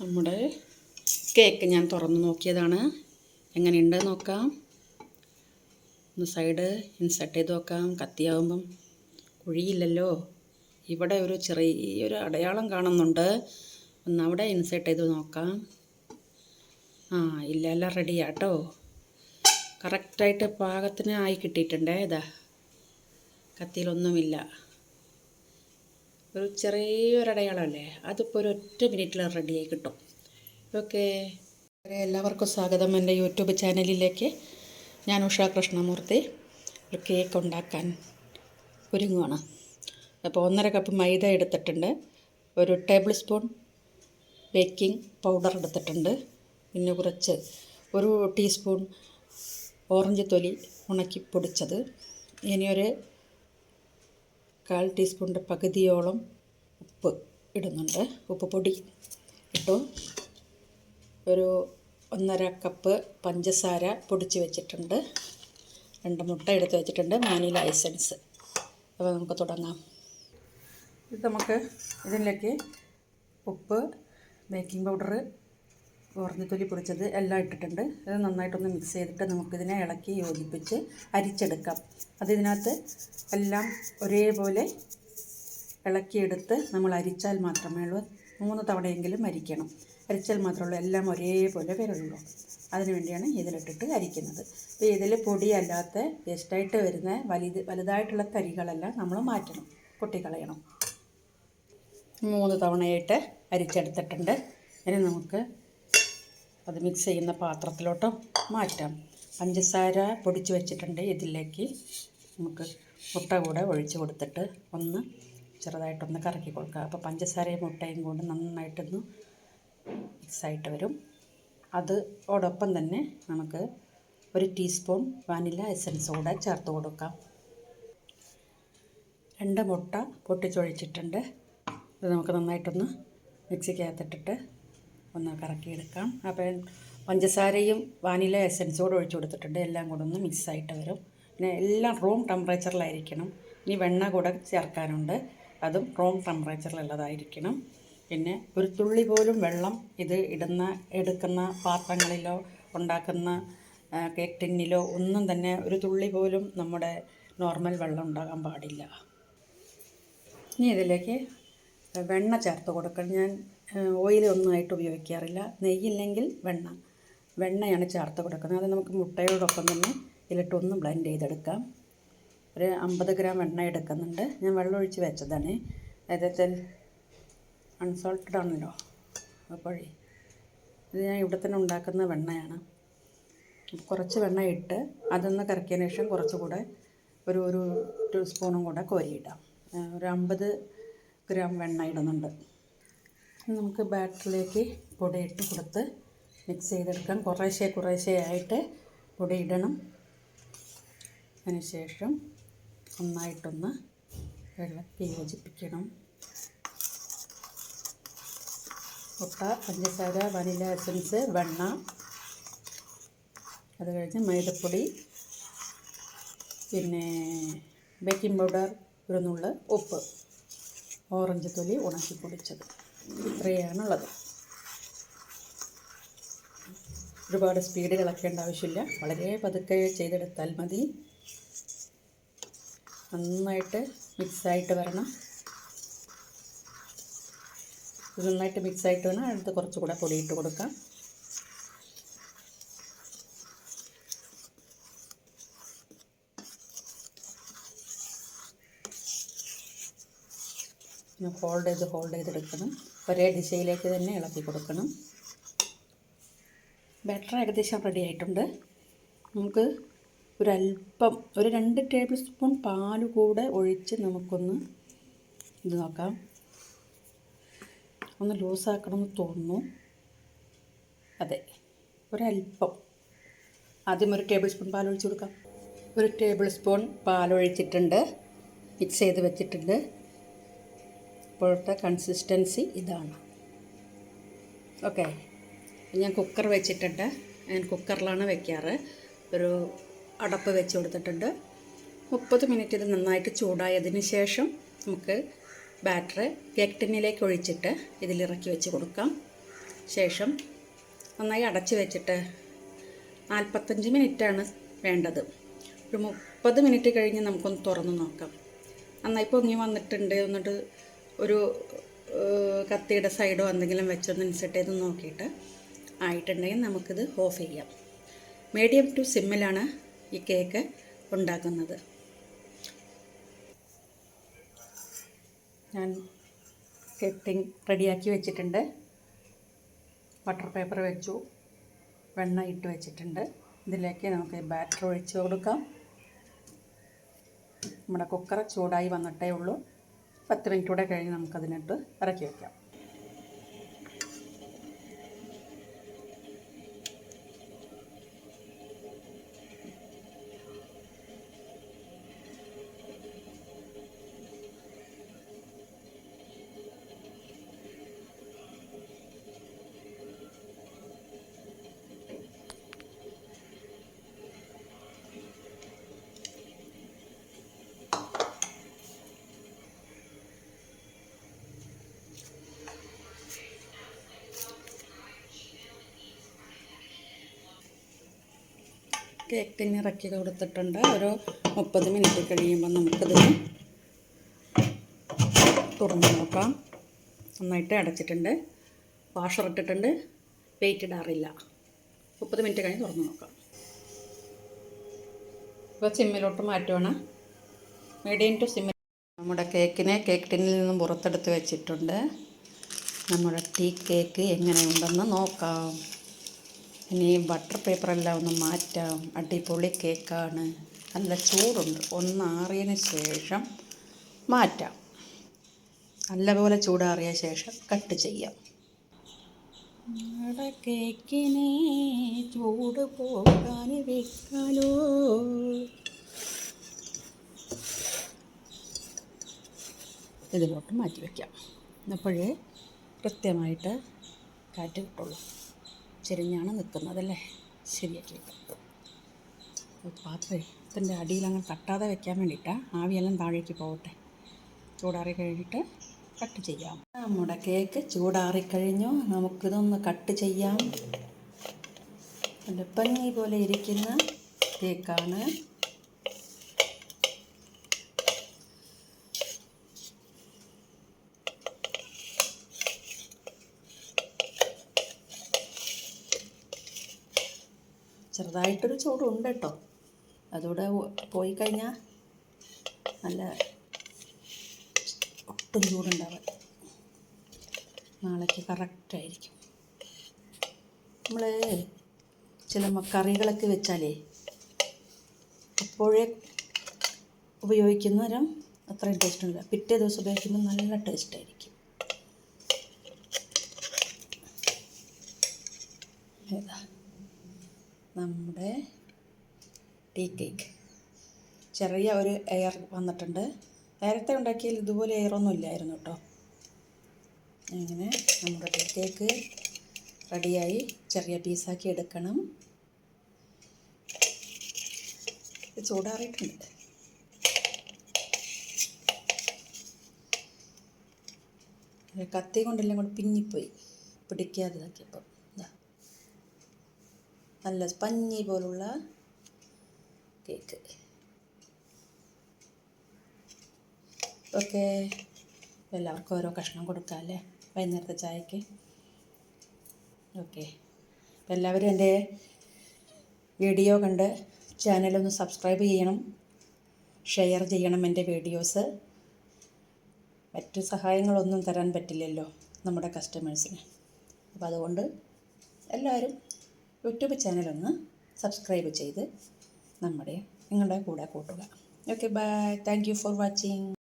നമ്മുടെ കേക്ക് ഞാൻ തുറന്ന് നോക്കിയതാണ്. എങ്ങനെയുണ്ട് നോക്കാം. ഒന്ന് സൈഡ് ഇൻസെർട്ട് ചെയ്ത് നോക്കാം. കത്തിയാവുമ്പം കുഴിയില്ലല്ലോ. ഇവിടെ ഒരു ചെറിയൊരു അടയാളം കാണുന്നുണ്ട്. ഒന്ന് അവിടെ ഇൻസെർട്ട് ചെയ്ത് നോക്കാം. ആ ഇല്ല റെഡിയാട്ടോ. കറക്റ്റായിട്ട് പാകത്തിന് ആയി കിട്ടിയിട്ടുണ്ടേ ഇതാ. കത്തിയിലൊന്നുമില്ല. ഒരു ചെറിയൊരടയാളമല്ലേ? അതിപ്പോൾ ഒരു ഒറ്റ മിനിറ്റിൽ റെഡിയായി കിട്ടും. ഓക്കെ എല്ലാവർക്കും സ്വാഗതം എന്റെ യൂട്യൂബ് ചാനലിലേക്ക്. ഞാൻ ഉഷ കൃഷ്ണമൂർത്തി. ഒരു കേക്ക് ഉണ്ടാക്കാൻ ഒരുങ്ങുവാണ്. അപ്പോൾ ഒന്നര കപ്പ് മൈദ എടുത്തിട്ടുണ്ട്. ഒരു ടേബിൾ സ്പൂൺ ബേക്കിംഗ് പൗഡർ എടുത്തിട്ടുണ്ട്. പിന്നെ കുറച്ച് ഒരു ടീസ്പൂൺ ഓറഞ്ച് തൊലി ഉണക്കി പൊടിച്ചത്. ഇനിയൊരു കാൽ ടീസ്പൂണിന്റെ പകുതിയോളം ഉപ്പ് ഇടുന്നുണ്ട്. ഉപ്പ് പൊടി ഇട്ടു. ഒരു ഒന്നര കപ്പ് പഞ്ചസാര പൊടിച്ച് വെച്ചിട്ടുണ്ട്. രണ്ട് മുട്ട എടുത്ത് വെച്ചിട്ടുണ്ട്. വാനില ലൈസൻസ് അപ്പോൾ നമുക്ക് തുടങ്ങാം. ഇത് നമുക്ക് ഇതിലേക്ക് ഉപ്പ് ബേക്കിംഗ് പൗഡർ ഓറഞ്ചത്തൊലി പൊടിച്ചത് എല്ലാം ഇട്ടിട്ടുണ്ട്. ഇത് നന്നായിട്ടൊന്ന് മിക്സ് ചെയ്തിട്ട് നമുക്കിതിനെ ഇളക്കി യോജിപ്പിച്ച് അരിച്ചെടുക്കാം. അത് ഇതിനകത്ത് എല്ലാം ഒരേപോലെ ഇളക്കിയെടുത്ത് നമ്മൾ അരിച്ചാൽ മാത്രമേ ഉള്ളൂ. മൂന്ന് തവണയെങ്കിലും അരിക്കണം. അരിച്ചാൽ മാത്രമേ ഉള്ളൂ. എല്ലാം ഒരേപോലെ വരുള്ളൂ. അതിന് വേണ്ടിയാണ് ഇതിലിട്ടിട്ട് അരിക്കുന്നത്. അപ്പോൾ ഇതിൽ പൊടിയല്ലാത്ത വേസ്റ്റായിട്ട് വരുന്ന വലുത് വലുതായിട്ടുള്ള തരികളെല്ലാം നമ്മൾ മാറ്റണം. കൊട്ടിക്കളയണം മൂന്ന് തവണയായിട്ട് അരിച്ചെടുത്തിട്ടുണ്ട്. ഇനി നമുക്ക് അത് മിക്സ് ചെയ്യുന്ന പാത്രത്തിലോട്ട് മാറ്റാം. പഞ്ചസാര പൊടിച്ച് വെച്ചിട്ടുണ്ട് ഇതിലേക്ക്. നമുക്ക് മുട്ട കൂടെ ഒഴിച്ച് കൊടുത്തിട്ട് ഒന്ന് ചെറുതായിട്ടൊന്ന് കറക്കി കൊടുക്കുക അപ്പോൾ പഞ്ചസാരയും മുട്ടയും കൊണ്ട് നന്നായിട്ടൊന്ന് മിക്സായിട്ട് വരും. അത് അതോടൊപ്പം തന്നെ നമുക്ക് ഒരു ടീസ്പൂൺ വാനില എസൻസ് കൂടെ ചേർത്ത് കൊടുക്കാം. രണ്ട് മുട്ട പൊട്ടിച്ചൊഴിച്ചിട്ടുണ്ട്. ഇത് നമുക്ക് നന്നായിട്ടൊന്ന് മിക്സിക്കകത്തിട്ടിട്ട് ഒന്ന് കറക്കിയെടുക്കാം. അപ്പോൾ പഞ്ചസാരയും വാനില എസെൻസോട് ഒഴിച്ചു കൊടുത്തിട്ടുണ്ട്. എല്ലാം കൂടെ ഒന്ന് മിക്സായിട്ട് വരും. പിന്നെ എല്ലാം റൂം ടെമ്പറേച്ചറിലായിരിക്കണം. ഇനി വെണ്ണ കൂടെ ചേർക്കാനുണ്ട്. അതും റൂം ടെമ്പറേച്ചറിലുള്ളതായിരിക്കണം. പിന്നെ ഒരു തുള്ളി പോലും വെള്ളം ഇത് ഇടുന്ന എടുക്കുന്ന പാത്രങ്ങളിലോ ഉണ്ടാക്കുന്ന കേക്ക് ടിന്നിലോ ഒന്നും തന്നെ ഒരു തുള്ളി പോലും നമ്മുടെ നോർമൽ വെള്ളം ഉണ്ടാകാൻ പാടില്ല. ഇനി ഇതിലേക്ക് വെണ്ണ ചേർത്ത് കൊടുക്കണം. ഞാൻ ഓയിൽ ഒന്നുമായിട്ട് ഉപയോഗിക്കാറില്ല. നെയ്യില്ലെങ്കിൽ വെണ്ണ. വെണ്ണയാണ് ചേർത്ത് കൊടുക്കുന്നത്. അത് നമുക്ക് മുട്ടയോടൊപ്പം തന്നെ ഇതിലിട്ടൊന്ന് ബ്ലെൻഡ് ചെയ്തെടുക്കാം. ഒരു അമ്പത് ഗ്രാം വെണ്ണ എടുക്കുന്നുണ്ട്. ഞാൻ വെള്ളം ഒഴിച്ച് വെച്ചതാണ്. അതായത് അൺസോൾട്ടഡ് ആണല്ലോ അപ്പോഴേ ഇത് ഞാൻ ഇവിടെ തന്നെ ഉണ്ടാക്കുന്ന വെണ്ണയാണ്. കുറച്ച് വെണ്ണ ഇട്ട് അതൊന്ന് കറക്കിയതിന് ശേഷം കുറച്ചുകൂടെ ഒരു ഒരു ടു സ്പൂണും കൂടെ കോരിയിടാം. ഒരു അമ്പത് ഗ്രാം വെണ്ണ ഇടുന്നുണ്ട്. നമുക്ക് ബാറ്ററിലേക്ക് പൊടി ഇട്ട് കൊടുത്ത് മിക്സ് ചെയ്തെടുക്കാം. കുറേശ്ശെ കുറേശ്ശെ ആയിട്ട് പൊടി ഇടണം. അതിനുശേഷം നന്നായിട്ടൊന്ന് ഇളക്കി യോജിപ്പിക്കണം. മുട്ട പഞ്ചസാര വനില എസൻസ് വെണ്ണ അത് കഴിഞ്ഞ് മൈദപ്പൊടി പിന്നെ ബേക്കിംഗ് പൗഡർ ഒരു നുള്ള് ഉപ്പ് ഓറഞ്ച് തൊലി ഉണക്കി പൊടിച്ചത്. ഇത്രയാണുള്ളത് ഒരുപാട് സ്പീഡ് കളക്കേണ്ട ആവശ്യമില്ല. വളരെ പതുക്കെ ചെയ്തെടുത്താൽ മതി. നന്നായിട്ട് മിക്സായിട്ട് വരണം. ഇത് നന്നായിട്ട് മിക്സായിട്ട് വേണം. അടുത്ത് കുറച്ചുകൂടെ പൊടിയിട്ട് കൊടുക്കാം. ഹോൾഡ് ചെയ്ത് ഹോൾഡ് ചെയ്തെടുക്കണം. ഒരേ ദിശയിലേക്ക് തന്നെ ഇളക്കി കൊടുക്കണം. ബാറ്റർ ഏകദേശം റെഡി ആയിട്ടുണ്ട്. നമുക്ക് ഒരല്പം ഒരു രണ്ട് ടേബിൾ സ്പൂൺ പാൽ കൂടെ ഒഴിച്ച് നമുക്കൊന്ന് ഇത് നോക്കാം. ഒന്ന് ലൂസാക്കണമെന്ന് തോന്നുന്നു. അതെ ഒരല്പം ആദ്യം ഒരു ടേബിൾ സ്പൂൺ പാൽ ഒഴിച്ച് കൊടുക്കാം. ഒരു ടേബിൾ സ്പൂൺ പാൽ ഒഴിച്ചിട്ടുണ്ട്. മിക്സ് ചെയ്ത് വെച്ചിട്ടുണ്ട്. ഇപ്പോഴത്തെ കൺസിസ്റ്റൻസി ഇതാണ്. ഓക്കെ ഞാൻ കുക്കർ വെച്ചിട്ടുണ്ട്. ഞാൻ കുക്കറിലാണ് വെക്കാറ്. ഒരു അടപ്പ് വെച്ച് കൊടുത്തിട്ടുണ്ട്. മുപ്പത് മിനിറ്റ് ഇത് നന്നായിട്ട് ചൂടായതിന് ശേഷം നമുക്ക് ബാറ്റർ കേക്ടിനിലേക്ക് ഒഴിച്ചിട്ട് ഇതിലിറക്കി വെച്ച് കൊടുക്കാം. ശേഷം നന്നായി അടച്ച് വെച്ചിട്ട് നാൽപ്പത്തഞ്ച് മിനിറ്റാണ് വേണ്ടത്. ഒരു മുപ്പത് മിനിറ്റ് കഴിഞ്ഞ് നമുക്കൊന്ന് തുറന്ന് നോക്കാം. നന്നായി പൊങ്ങി വന്നിട്ടുണ്ട്. എന്നിട്ട് ഒരു കത്തിയുടെ സൈഡോ എന്തെങ്കിലും വെച്ചൊന്ന് ഇൻസെർട്ട് ചെയ്ത് നോക്കിയിട്ട് ആയിട്ടുണ്ടെങ്കിൽ നമുക്കിത് ഓഫ് ചെയ്യാം. മീഡിയം ടു സിമ്മിലാണ് ഈ കേക്ക് ഉണ്ടാക്കുന്നത്. ഞാൻ കെട്ടിങ് റെഡിയാക്കി വെച്ചിട്ടുണ്ട്. ബട്ടർ പേപ്പർ വെച്ചു. വെണ്ണ ഇട്ട് വെച്ചിട്ടുണ്ട്. ഇതിലേക്ക് നമുക്ക് ബാറ്റർ ഒഴിച്ച് കൊടുക്കാം. നമ്മുടെ കുക്കർ ചൂടായി വന്നിട്ടേ ഉള്ളൂ. പത്ത് മിനിറ്റ് കൂടെ കഴിഞ്ഞ് നമുക്കതിനിട്ട് ഇറക്കി വയ്ക്കാം കേക്ക് ടിന്ന് ഇറക്കി കൊടുത്തിട്ടുണ്ട്. ഒരു മുപ്പത് മിനിറ്റ് കഴിയുമ്പോൾ നമുക്കത് തുറന്ന് നോക്കാം. നന്നായിട്ട് അടച്ചിട്ടുണ്ട്. വാഷർ ഇട്ടിട്ടുണ്ട്. വെയിറ്റ് ഇടാറില്ല. മുപ്പത് മിനിറ്റ് കഴിഞ്ഞ് തുറന്ന് നോക്കാം. ഇപ്പോൾ സിമ്മിലോട്ട് മാറ്റുവാണ്. മീഡിയം ടു സിമ്മിൽ നമ്മുടെ കേക്കിനെ കേക്ക് ടിന്നിൽ നിന്നും പുറത്തെടുത്ത് വെച്ചിട്ടുണ്ട്. നമ്മുടെ ടീ കേക്ക് എങ്ങനെയുണ്ടെന്ന് നോക്കാം. ഇനി ബട്ടർ പേപ്പറെല്ലാം ഒന്ന് മാറ്റാം. അടിപൊളി കേക്കാണ് നല്ല ചൂടുണ്ട്. ഒന്നാറിയതിന് ശേഷം മാറ്റാം. നല്ലപോലെ ചൂടാറിയ ശേഷം കട്ട് ചെയ്യാം. നമ്മുടെ കേക്കിനെ ചൂട് പോകാൻ വെക്കാലോ ഇതിലോട്ട് മാറ്റി വയ്ക്കാം അപ്പോഴേ കൃത്യമായിട്ട് കാറ്റ് കിട്ടുള്ളൂ. ചെരിഞ്ഞാണ് നിൽക്കുന്നതല്ലേ ശരിയാക്കി. വെക്കാം അടിയിൽ അങ്ങനെ തട്ടാതെ വെക്കാൻ വേണ്ടിയിട്ടാണ് ആവിയെല്ലാം താഴേക്ക് പോകട്ടെ. ചൂടാറി കഴിഞ്ഞിട്ട് കട്ട് ചെയ്യാം. നമ്മുടെ കേക്ക് ചൂടാറിക്കഴിഞ്ഞു നമുക്കിതൊന്ന് കട്ട് ചെയ്യാം. നല്ല പഞ്ഞി പോലെ ഇരിക്കുന്ന കേക്കാണ്. ചെറുതായിട്ടൊരു ചൂടുണ്ട് കേട്ടോ അതുകൂടെ പോയി കഴിഞ്ഞാൽ നല്ല ഒട്ടും ചൂടുണ്ടാവും നാളേക്ക് കറക്റ്റായിരിക്കും നമ്മൾ ചില കറികളൊക്കെ വെച്ചാലേ അപ്പോഴേ ഉപയോഗിക്കുന്നവരും അത്രയും ടേസ്റ്റ് ഉണ്ടില്ല. പിറ്റേ ദിവസം ഉപയോഗിക്കുമ്പോൾ നല്ല ടേസ്റ്റ് ആയിരിക്കും. ഇതാ നമ്മുടെ ടീ കേക്ക്. ചെറിയ ഒരു എയർ വന്നിട്ടുണ്ട്. നേരത്തെ ഉണ്ടാക്കിയാൽ ഇതുപോലെ എയറൊന്നും ഇല്ലായിരുന്നു കേട്ടോ. അങ്ങനെ നമ്മുടെ ടീ കേക്ക് റെഡിയായി. ചെറിയ പീസാക്കി എടുക്കണം. ചൂടാറിയിട്ടുണ്ട്. കത്തി കൊണ്ടെല്ലാം കൂടെ പിന്നിപ്പോയി. പിടിക്കാതെ ഇതാക്കിയപ്പോൾ ഇതാ നല്ല പഞ്ഞി പോലുള്ള കേക്ക് ഓക്കെ എല്ലാവർക്കും ഓരോ കഷ്ണം കൊടുക്കാം അല്ലേ? വൈകുന്നേരത്തെ ചായക്ക്. ഓക്കെ അപ്പം എല്ലാവരും എന്റെ വീഡിയോ കണ്ട് ചാനലൊന്ന് സബ്സ്ക്രൈബ് ചെയ്യണം. ഷെയർ ചെയ്യണം എന്റെ വീഡിയോസ് മറ്റു സഹായങ്ങളൊന്നും തരാൻ പറ്റില്ലല്ലോ നമ്മുടെ കസ്റ്റമേഴ്സിന് അപ്പോൾ അതുകൊണ്ട് എല്ലാവരും യൂട്യൂബ് ചാനലൊന്ന് സബ്സ്ക്രൈബ് ചെയ്ത് നമ്മുടെ നിങ്ങളുടെ കൂടെ കൂട്ടുക. Okay bye thank you for watching